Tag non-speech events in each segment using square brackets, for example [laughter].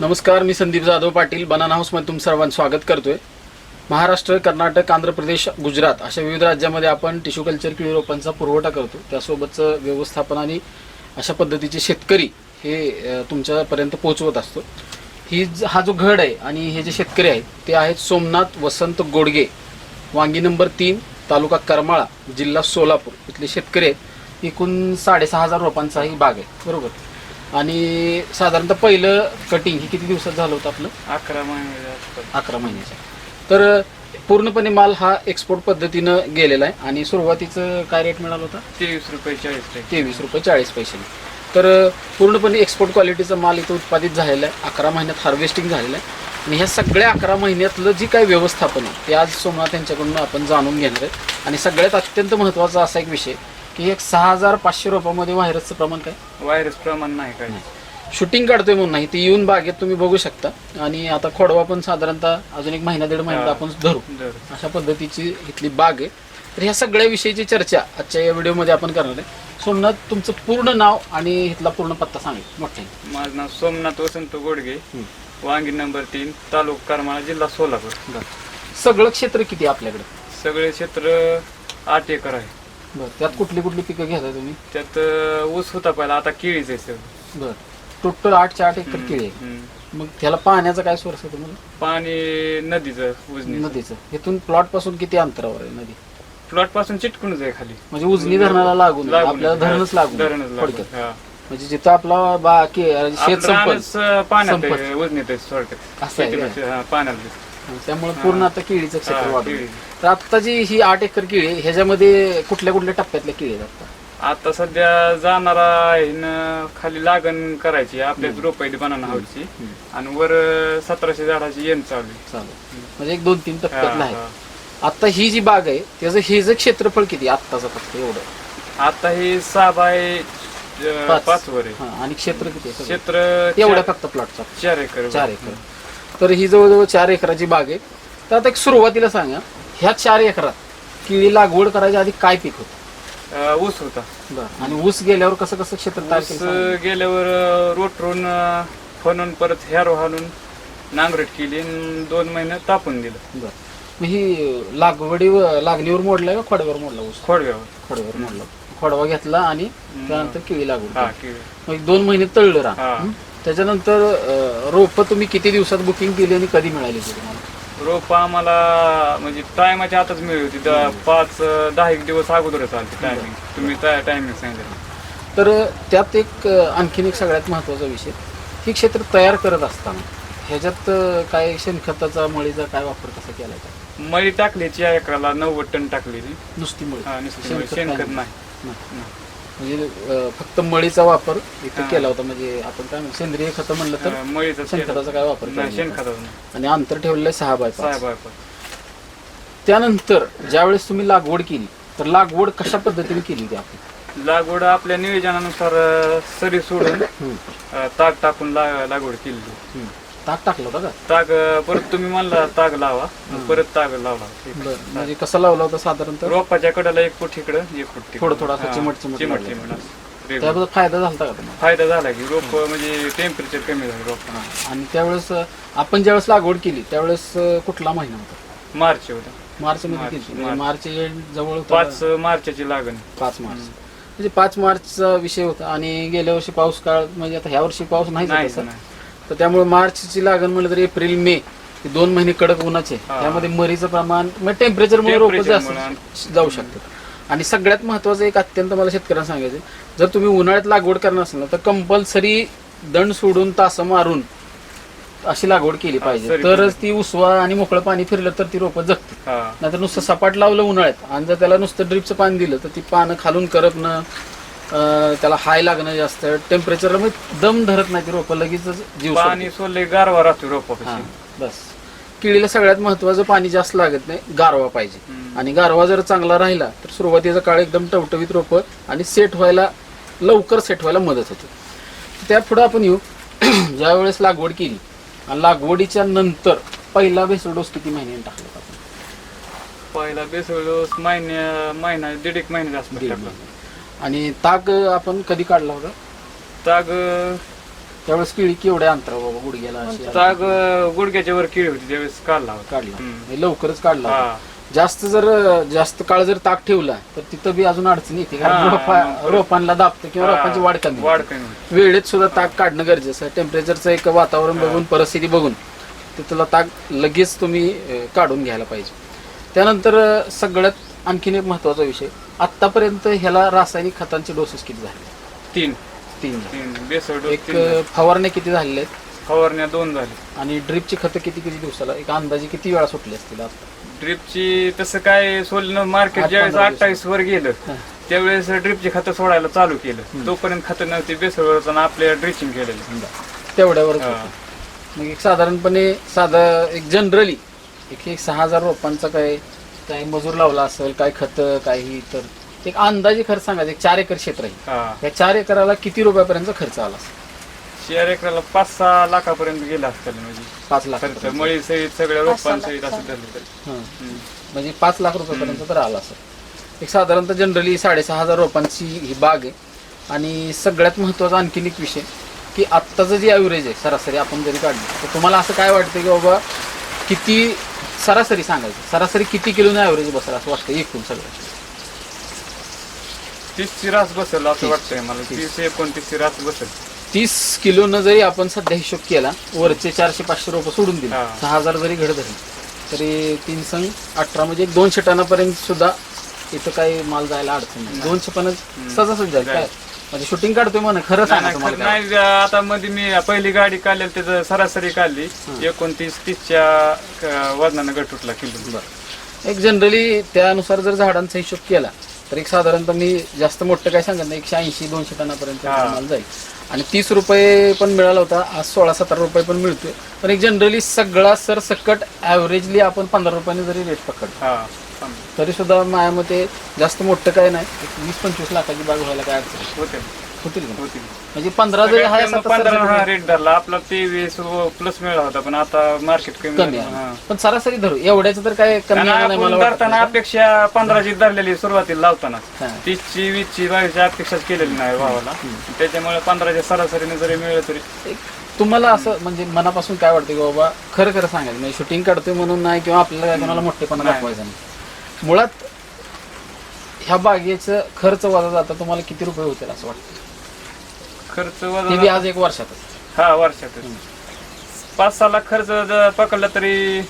नमस्कार मी संदीप जाधव पाटील बनाना हाऊसमध्ये तुम सर्वांचं स्वागत करतोय. महाराष्ट्र कर्नाटक आंध्र प्रदेश गुजरात अशा विविध राज्यामध्ये आपण टिश्यू कल्चर किळी रोपांचा पुरवठा करतो. त्यासोबतचं व्यवस्थापन आणि अशा पद्धतीचे शेतकरी हे तुमच्यापर्यंत पोहोचवत असतो. ही ज- हा जो घड आहे आणि हे जे शेतकरी आहेत ते आहेत सोमनाथ वसंत गोडगे वांगी नंबर तीन तालुका करमाळा जिल्हा सोलापूर. इथले शेतकरी आहेत. एकूण साडेसहा हजार रोपांचा ही बाग आहे. बरोबर? आणि साधारणतः पहिलं कटिंग हे किती दिवसात झालं होतं आपलं? अकरा महिने. अकरा महिन्याचं तर पूर्णपणे माल हा एक्सपोर्ट पद्धतीनं गेलेला आहे. आणि सुरुवातीचं काय रेट मिळाला होता? तेवीस रुपये चाळीस तेवीस रुपये चाळीस पैसे. तर पूर्णपणे एक्सपोर्ट क्वालिटीचा माल इथं उत्पादित झालेला आहे. अकरा महिन्यात हार्वेस्टिंग झालेलं आहे. आणि ह्या सगळ्या अकरा महिन्यातलं जी काही व्यवस्थापन आहे ते आज सोमनाथ यांच्याकडून आपण जाणून घेणार आहे. आणि सगळ्यात अत्यंत महत्त्वाचा असा एक विषय की एक सहा हजार पाचशे रुपयामध्ये व्हायरसचं प्रमाण काय? व्हायरस प्रमाण नाही काय शूटिंग काढतोय म्हणून नाही ती येऊन बागेत तुम्ही बघू शकता. आणि आता खोडवा पण साधारणतः अजून एक महिना दीड महिन्यात हा. आपण धरू. अशा पद्धतीची इथली बाग आहे. तर ह्या सगळ्या विषयीची चर्चा आजच्या या व्हिडिओमध्ये आपण करणार आहे. सोमनाथ तुमचं पूर्ण नाव आणि इथला पूर्ण पत्ता सांगेल मोठे माझं नाव सोमनाथ वसंत गोडगे. वांगी नंबर तीन तालुका करमाळा जिल्हा सोलापूर. सगळं क्षेत्र किती आहे आपल्याकडे? सगळे क्षेत्र आठ एकर आहे. बरं त्यात कुठली कुठली पिकं घेता तुम्ही? त्यात अं, ऊस होता पहिला आता केळीच आहे सगळं. बरं टोटल आठच्या आठ एकर केळी आहे. हम्म. मग त्याला पाण्याचा काय सोर्स आहे तुम्हाला? पाणी नदीचं उजनी नदीचं. इथून प्लॉटपासून किती अंतरावर आहे नदी? प्लॉटपासून चिटकूनच आहे खाली. म्हणजे उजनी धरणाला लागून आपल्याला. धरणच लागून धरणच लागून थोडक्यात. हा. म्हणजे जिथं आपला बा के शेत आपलं संपल. रानच, अं, पाण्यात संपत. आहे, उजनीत आहे थोडक्यात असं आहे शेतीमध्ये, हा, पाण्यात त्यामुळे पूर्ण आता केळीचं क्षेत्र वाढलं. तर आता जी ही आठ एकर केळी आहे, ह्याच्यामध्ये कुठल्या कुठल्या टप्प्यातल्या केळी आहेत आता? आता सध्या जाणारा आहे न खाली लागण करायची आपल्याच रोपायची बनाना हाऊसची आणि वर सतराशे झाडाची येण चालू आहे. चालेल म्हणजे एक दोन तीन टप्प्यातलं हा, आहे. हा. आता ही जी बाग आहे त्याचं हे जे क्षेत्रफळ किती आत्ताचं फक्त एवढं? आता हे सहा बाय अं, पाच. पाच वर आहे. हा आणि क्षेत्र किती आहे सगळं? क्षेत्र एवढ्या चार- फक्त प्लॉटचा चार एकर चार एकर. तर ही जवळजवळ चार एकराची बाग आहे. तर आता एक सुरुवातीला सांगा ह्या चार एकरात केळी लागवड करायच्या आधी काय पीक होतं? अं, ऊस होता. बरं. आणि ऊस गेल्यावर कसं कसं क्षेत्र तयार ऊस केलं सांगा. गेल्यावर अं, रोटरून अं, फणून परत ह्यारो हाणून नांगरट केली आणि दोन महिने तापून दिलं. बरं. मग ही लागवडीवर लागणीवर मोडला का खोडव्यावर मोडला ऊस? खोडव्यावर. खोडव्यावर मोडला. खोडवा घेतला आणि त्यानंतर केळी लागवड हा. केळी. मग एक दोन महिने तळलं राहा हा. हं? त्याच्यानंतर रोप तुम्ही किती दिवसात बुकिंग केली आणि कधी मिळाली ती तुम्हाला? रोप आम्हाला म्हणजे टायमाच्या आतच मिळली होती. द- पाच अं, दहा एक दिवस अगोदरच आली टायमिंग तुम्ही टायमिंग सांगितलं. तर अ, त्यात एक अ, आणखीन एक सगळ्यात महत्त्वाचा विषय. हे क्षेत्र तयार करत असताना ह्याच्यात अ, काय शेणखताचा मळीचा काय वापर कसा केला का मळी टाकलीची एकराला नव्वद टन टाकलेली नुसती मळी. हा, नुसती शेणखत नाही. म्हणजे अ, फक्त मळीचा वापर इथे. केला होता म्हणजे आपण काय म्हणतो सेंद्रिय खतं म्हणलं तर अं, मळीचं शेणखताचा काय वापर केला नाही नव्हता. शेणखताचं नाही आणि अंतर ठेवलेलं आहे सहा बाय पाच साहेब आहे त्यानंतर ज्यावेळेस तुम्ही लागवड केली तर लागवड कशा पद्धतीने केली होती आपण लागवड आपल्या नियोजनानुसार अं, सरी सोडून. अं, ताग टाकून ला- लागवड केली. ताक टाकलं होतं का ताग अं, परत तुम्ही म्हणला ताग लावा परत ताग लावला बरं म्हणजे कसं लावलं होतं साधारणतः रोपाच्या कडेला एक फूट इकडं एक फूट तिकडं. थोडं थोडं असं हा, चिमट चिमट चिमट लावलं. चिमट असं. रेगुलर. त्याबद्दल फायदा झाला का तुम्हाला फायदा झाला की रोप म्हणजे टेम्परेचर कमी झालं रोप. आणि त्यावेळेस अं, आपण ज्यावेळेस लागवड केली त्यावेळेस अं, कुठला महिना होता मार्च होता मार्च मध्ये मार्च, केली मार्च. मार्च end जवळ होता पाच मार्चची लागण पाच मार्च म्हणजे पाच मार्चचा विषय होता आणि गेल्या वर्षी पाऊस काळ म्हणजे आता ह्या वर्षी पाऊस नाही नाही तसा नाही. तर त्यामुळे मार्चची लागण म्हणलं तर एप्रिल मे हे दोन महिने कडक उन्हाचे हा. त्यामध्ये मरीचं प्रमाण म्हणजे टेम्परेचरमुळे रोपं Temperature जास्त जाऊ शकतात. आणि सगळ्यात महत्वाचं एक अत्यंत मला शेतकऱ्यांना सांगायचं जर तुम्ही उन्हाळ्यात लागवड करणार असेल ना तर कंपल्सरी दंड सोडून तास मारून अशी लागवड केली पाहिजे. सरी तरच ती उसवा आणि मोकळं पाणी फिरलं तर ती रोपं जगते हा. नाहीतर नुसतं सपाट लावलं उन्हाळ्यात आणि जर त्याला नुसतं ड्रिपचं पाणी दिलं तर ती पानं खालून करपणं त्याला हाय लागणं जास्त टेम्परेचरला मग दम धरत नाही ती रोपं लगेच जीव सोडते. पाणी सोडले गारवा राहतो हा, रोपापाशी बस केळीला सगळ्यात महत्वाचं पाणी जास्त लागत नाही गारवा पाहिजे हम्म. आणि गारवा जर चांगला राहिला तर सुरुवातीचा काळ एकदम टवटवीत रोपं आणि सेट व्हायला लवकर सेट व्हायला मदत होते त्या पुढे आपण येऊ [clears throat] ज्या वेळेस लागवड केली आणि लागवडीच्या नंतर पहिला बेसल डोस किती महिन्याने टाकला आपण? पहिला बेसळ महिन्या महिना दीड एक महिन्याचा असतो दीड टाकला. महिने. आणि ताग आपण कधी काढला होता ताग त्यावेळेस केळी केवढ्या अंतरा बाबा गुडघ्याला अशी ताग गुडघ्याच्या वर किळी होती त्यावेळेस काढला होता काढला हम्म. म्हणजे लवकरच काढला होता. हा. जास्त जर जास्त काळ जर ताक ठेवला तर तिथं बी अजून अडचण येते कारण हा, रोपा रोपांना दाबतं किंवा रोपांची वाढ कमी वाढ होते. कमी होती. वेळेत सुद्धा ताक काढणं गरजेचं आहे टेम्परेचरचं एक वातावरण बघून परिस्थिती बघून तिथला ताक लगेच तुम्ही अं, काढून घ्यायला पाहिजे त्यानंतर अं, सगळ्यात आणखीन एक महत्त्वाचा विषय आतापर्यंत ह्याला रासायनिक खतांचे डोसेस किती झाले तीन तीन. तीन बेसळ डोस एक तीन झाले. अं, फवारण्या किती झालेल्या आहेत फवारण्या दोन झाले आणि ड्रिपची खतं किती किती दिवसाला एक अंदाजे किती वेळा सुटली असतील आता ड्रिपची तसं काय सोलनं मार्केट आठ ज्यावेळेस पंधरा दिवस. अठ्ठावीस वर गेलं. त्यावेळेस ड्रिपची खतं सोडायला चालू केलं तोपर्यंत खतं नव्हती बेसळवर आपल्या ड्रिचिंग केलेलं तेवढ्यावरच हा. होतं. मग एक साधारणपणे साधा एक जनरली एक एक सहा हजार रोपांचा काय काय मजूर लावला असेल काय खत काही तर एक अंदाजे खर्च सांगायचा एक चार एकर क्षेत्र आहे हा या चार एकराला किती रुपयापर्यंत खर्च आला असेल? चार एकराला पाच सहा लाखापर्यंत गेला असतील म्हणजे पाच लाख खर्च रुपये. मळी सहित सगळ्या रोपांसहित असं धरलं तरी हं. हम्म. म्हणजे पाच लाख रुपयापर्यंत तर आला असेल एक साधारणतः जनरली साडेसहा हजार रोपांची ही बाग आहे आणि सगळ्यात महत्त्वाचा आणखीन एक विषय की आत्ताचं जे ॲव्हरेज आहे सरासरी आपण जरी काढलं तर तुम्हाला असं काय वाटतं की बाबा किती सरासरी सांगायचं. सरासरी किती किलोनं ॲव्हरेज बसेल असं वाटतं एकूण सगळं. तीसची रास बसेल असं तीस. वाटतंय मला. तीस. एकोणतीसची रास बसेल. तीस किलोनं जरी आपण सध्या हिशोब केला वरचे चारशे पाचशे रुपये सोडून दिले. हा. सहा हजार जरी घड धरले तरी तीन संघ अठरा म्हणजे एक दोनशे टनापर्यंत सुद्धा इथं काही माल जायला अडचण नाही. दोनशे पण सहजासहज जाईल. काय? म्हणजे शूटिंग काढतोय म्हणा खरं नाही, सांगा नाही, तुम्हाला खरं काय. नाही आता मध्ये मी पहिली गाडी काढलेली त्याचं सरासरी काढली. एकोणतीस तीसच्या अं, वजनानं गट उठला किलो. एक जनरली त्यानुसार जर झाडांचा हिशोब केला तर एक साधारणतः मी जास्त मोठं काय सांगत नाही एकशे ऐंशी दोनशे टनापर्यंत हा. माल जाईल. आणि तीस रुपये पण मिळाला होता आज सोळा सतरा रुपये पण मिळतोय. पण एक जनरली सगळा सर सकट ॲव्हरेजली आपण पंधरा रुपयाने जरी रेट पकडतो. हा. तरी सुद्धा माझ्या मते जास्त मोठं काय नाही एक वीस पंचवीस लाखाची बाग व्हायला काय अडचण नाही. होते होतील का? होते म्हणजे पंधरा जरी हाय पंधरा हा रेट धरला आपला तेवीस प्लस मिळाला होता पण आता मार्केट कमी. हा. पण सरासरी धरू एवढ्याचं तर काय कमी आणि येणार नाही मला आपण वाटत धरताना नाही. अपेक्षा पंधराची धरलेली सुरुवातीला लावताना हा. तीसची वीसची बावीसची अपेक्षाच केलेली नाही भावाला त्याच्यामुळे पंधराच्या सरासरीने जरी मिळलं तरी एक तुम्हाला असं म्हणजे मनापासून काय वाटतं की बाबा खरं खरं सांगायचं म्हणजे शूटिंग काढतोय म्हणून नाही किंवा आपल्याला काय कोणाला मोठेपणा. दाखवायचा नाही मुळात ह्या बागेचं खर्च वजा जाता तुम्हाला किती रुपये होतील असं वाटतं? खर्च ते बी वजा आज एक वर्षातच. हा वर्षातच. पाच सहा लाख खर्च जर पकडला तरी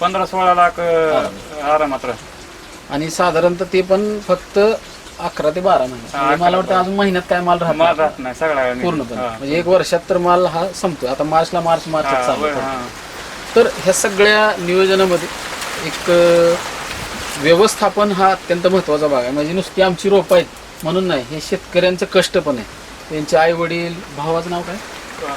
पंधरा सोळा लाख अं, आरामात राहतो आणि साधारणतः ते पण फक्त अकरा ते बारा महिने. हा, म्हणजे मला वाटतं अजून महिन्यात काय माल राहत माल नाही. राहत नाही सगळा पूर्णपणे. हा. म्हणजे एक वर्षात तर माल हा संपतोय. आता मार्चला मार्च मार्च हा, चालू होय, होतं. हा. तर ह्या सगळ्या नियोजनामध्ये एक अ, व्यवस्थापन हा अत्यंत महत्त्वाचा भाग आहे. म्हणजे नुसती आमची रोपं आहेत म्हणून नाही हे शेतकऱ्यांचं कष्ट पण आहे. त्यांचे आई वडील भावाचं नाव काय?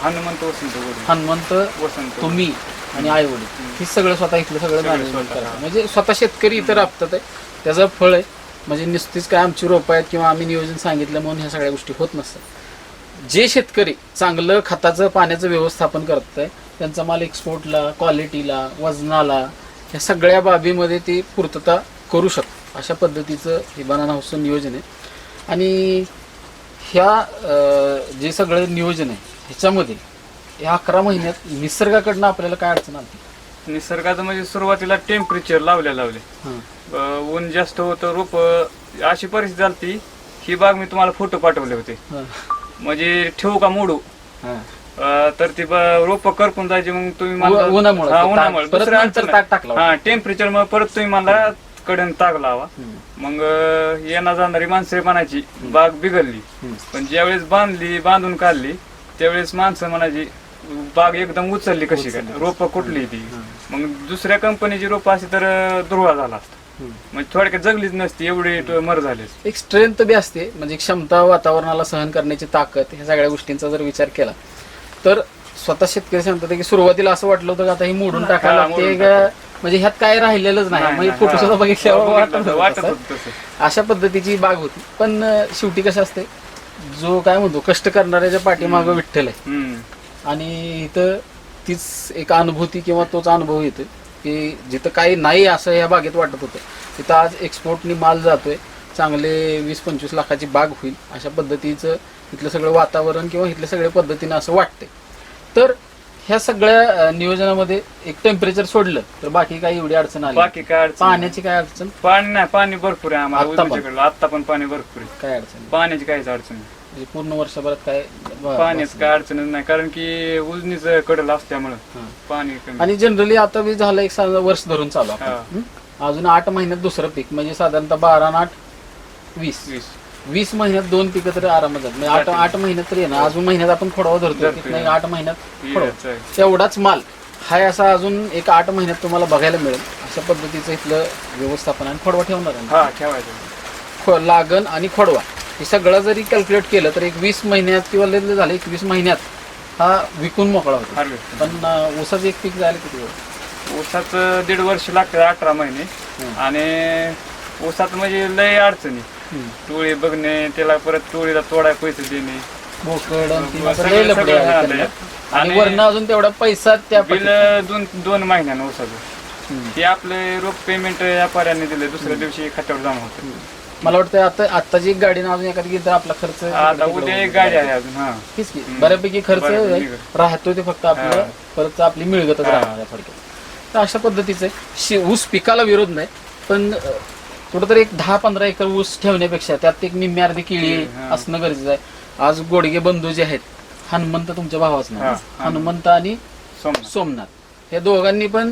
हनुमंत वसंत. हनुमंत वसंत तुम्ही आणि आई वडील हे सगळं स्वतः इथलं सगळं मॅनेजमेंट. करतात म्हणजे स्वतः शेतकरी इथं राबतात आहे. त्याचं फळ आहे. म्हणजे नुसतीच काय आमची रोपं आहेत किंवा आम्ही नियोजन सांगितलं म्हणून ह्या सगळ्या गोष्टी होत नसतात. जे शेतकरी चांगलं खताचं पाण्याचं व्यवस्थापन करत आहे त्यांचा माल एक्सपोर्टला क्वालिटीला वजनाला ह्या सगळ्या बाबीमध्ये ते पूर्तता करू शकतो. अशा पद्धतीचं हे बनाना हाऊसचं नियोजन आहे. आणि ह्या जे सगळं नियोजन आहे ह्याच्यामध्ये या अकरा महिन्यात निसर्गाकडनं आपल्याला काय अडचण आली? निसर्गाचं म्हणजे सुरुवातीला टेम्परेचर लावले. लावले अं, ऊन जास्त होतं रोप अशी परिस्थिती झाली ही बाग मी तुम्हाला फोटो पाठवले होते. म्हणजे ठेवू का मोडू? हां. तर ती रोप करपून जायची मग तुम्ही मला- उ- उन्हामुळे. हा, ताक- उन्हामुळे परत दुसरं नंतर अडचण ताक टाकलं. नाही. हा टेम्परेचर मग परत तुम्ही मला कडन ताक लावा. मग येणार जाणारी माणसं म्हणायची बाग बिघडली. पण ज्यावेळेस बांधली बांधून काढली त्यावेळेस माणसं म्हणायची बाग एकदम उचलली कशी काय? रोप कुठली ती? मग दुसऱ्या कंपनीची रोप असती तर दुर्वा झाला असता. म्हणजे थोडक्यात जगलीच नसती एवढी मर झालीच एक स्ट्रेंथ बी असते म्हणजे क्षमता वातावरणाला सहन करण्याची ताकद ह्या सगळ्या गोष्टींचा जर विचार केला तर स्वतः शेतकरी सांगतात की सुरुवातीला असं वाटलं होतं की आता ही मोडून टाकायला हा, लागते मोडून का? म्हणजे ह्यात काय राहिलेलंच नाही. नाही, म्हणजे नाही, फोटो. सुद्धा बघितल्यावर वाटत बघितलं, होतं वाटत तसं. होतं तसं. अशा पद्धतीची बाग होती. पण अं, शेवटी कसं असते जो काय म्हणतो कष्ट करणाऱ्याच्या पाठीमागं विठ्ठल आहे. हम्म. आणि इथं तीच एक अनुभूती किंवा तोच अनुभव येतो की जिथं काही नाही असं या बागेत वाटत होतं तिथं आज एक्सपोर्टनी माल जातोय. चांगले वीस पंचवीस लाखाची बाग होईल. अशा पद्धतीचं इथलं सगळं वातावरण किंवा इथल्या सगळ्या पद्धतीनं असं वाटते तर ह्या सगळ्या नियोजनामध्ये एक टेम्परेचर सोडलं तर बाकी काही एवढी अडचण आली बाकी काय अडचण. पाण्याची काय अडचण पाणी नाही पाणी भरपूर आहे आम्हाला आत्ता पण? आत्ता पण पाणी भरपूर आहे काय अडचण नाही. पाण्याची काहीच अडचण नाही म्हणजे पूर्ण वर्षभरात काय ब- पाण्याच काय अडचणच नाही कारण की उजनीच कडल असल्यामुळं. पाणी कमी आणि जनरली आता बी झालं एक साधा वर्ष धरून चालू आपण. हा. हं? अजून आठ महिन्यात दुसरं पीक म्हणजे साधारणतः बारा आणि आठ वीस वीस वीस महिन्यात दोन पिकं तरी आरामात जात म्हणजे आठ. आठ महिन्यात तरी येणार. अजून महिन्यात आपण खोडवा धरतो. तिथनं आठ महिन्यात खोडवा. तेवढाच माल. हा असा अजून एक आठ महिन्यात तुम्हाला बघायला मिळेल. अशा पद्धतीचं इथलं व्यवस्थापन आणि खोडवा ठेवणार हा ठेवायचं. लागण आणि खोडवा. हे सगळं जरी कॅल्क्युलेट केलं तर एक वीस महिन्यात किंवा झालं एकवीस महिन्यात हा विकून मोकळा होतो. पण ऊसाचं एक पीक जायला किती वेळ ऊसाचं दीड वर्ष लागतं अठरा महिने. आणि ऊसात म्हणजे लय अडचणी. टोळी बघणे त्याला परत टोळीला तोडाय पैसे देणे बोकड आणि ती लफडे सगळं त्यांना. आणि- वरनं अजून तेवढा पैसा त्या बिल. दोन दोन महिन्यानं ऊसाचं हं. ते आपले रोख पेमेंट व्यापाऱ्यांनी दिले दुसऱ्या दिवशी खात्यावर जमा होते मला वाटतं आता आत्ताची एक गाडी ना अजून एखादी गेली तर आपला खर्च आता उद्या एक गाडी आहे अजून हा की. बऱ्यापैकी खर्च. निघत. राहतो ते फक्त आपलं. परत आपली मिळगतच. राहणार आहे थोडक्यात तर अशा पद्धतीचं आहे. शे- ऊस पिकाला विरोध नाही पण अं, कुठंतरी एक दहा पंधरा एकर ऊस ठेवण्यापेक्षा त्यात एक निम्मी अर्धी केळी हा. असणं गरजेचं आहे. आज गोडगे बंधू जे आहेत हनुमंत तुमच्या भावाचं नाव हा. हनुमंत आणि सोमनाथ. सोमनाथ. या दोघांनी पण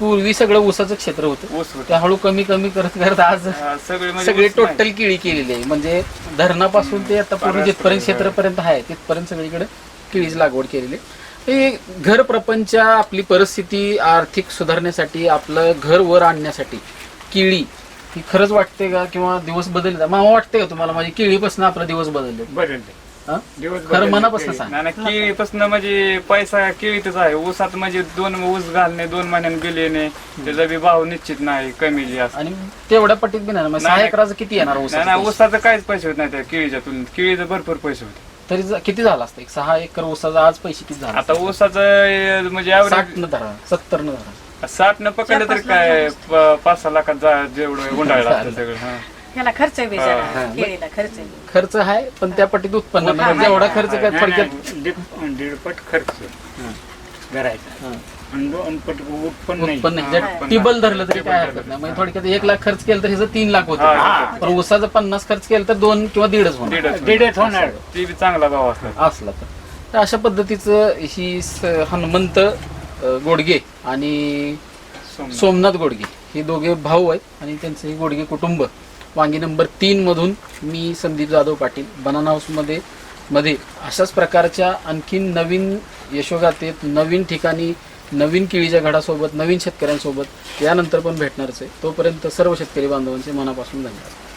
पूर्वी सगळं ऊसाचं क्षेत्र होतं. त्या हळू कमी कमी करत करत आज हा, सगळे म्हणजे सगळी. टोटल केळी केलेली आहे. म्हणजे धरणापासून ते आता पूर्ण बऱ्याच जिथपर्यंत क्षेत्रपर्यंत आहे तिथपर्यंत सगळीकडे केळीची लागवड केलेली आहे. हे घर प्रपंच आपली परिस्थिती आर्थिक सुधारण्यासाठी आपलं घर वर आणण्यासाठी केळी ही खरंच वाटते का किंवा दिवस बदलले? मामा वाटते का तुम्हाला? माझी केळीपासून आपला दिवस बदलले? हा? दिवस खरं बदलले. मनापासून सांग. केळीपासून म्हणजे पैसा केळीतच आहे. ऊसात म्हणजे दोन ऊस घालणे दोन महिन्याने बिल येणे त्याचा बी भाव निश्चित नाही कमी जास्त आणि तेवढ्या पटीत बी नाही ना. मग सहा नाही. एकराचं किती येणार ऊस ऊसाचं काहीच पैसे होत नाही त्या केळीच्या तुलनेत केळीचं भरपूर पैसे होते. तरी ज- किती झाला असतं? एक सहा एकर ऊसाचा आज पैसे किती झाला आता ऊसाचं अं, म्हणजे साठ ॲव्हरेज न धरा सत्तर न धरा. साठ न पकडलं तरी काय? प- पाच सहा लाखात जा जेवढं [laughs] गुंडाळलं असतं सगळं हा. याला खर्च बी हा. जरा केळीला खर्च. खर्च आहे पण त्या पटीत उत्पन्न म्हणजे जेवढा खर्च काय नाही, थोडक्यात नाही, दीड- दीडपट खर्च. करायचा हा. आणि दोन पट उत्पन्न नाही. उत्पन्न हा, जर उत्पन्न. टिबल धरलं तरी टिबल काय धरलं. हरकत नाही. म्हणजे थोडक्यात एक लाख खर्च केलं तर ह्याचं तीन लाख हा, होतं पण उसाचं पन्नास खर्च केलं तर दोन किंवा दीडच होणार. दीडच दीडच होणार. ती बी चांगला भाव असला असला तर. तर अशा पद्धतीचं ही स- हनुमंत गोडगे आणि सोमनाथ. गोडगे. हे दोघे भाऊ आहेत आणि त्यांचं हे गोडगे कुटुंब. वांगी नंबर तीन मधून मी संदीप जाधव पाटील बनाना हाऊसमध्ये मध्ये. अशाच प्रकारच्या आणखीन नवीन यशोगाथेत नवीन ठिकाणी नवीन केळीच्या घडासोबत नवीन शेतकऱ्यांसोबत यानंतर पण भेटणारच आहे. तोपर्यंत सर्व शेतकरी बांधवांचे मनापासून धन्यवाद.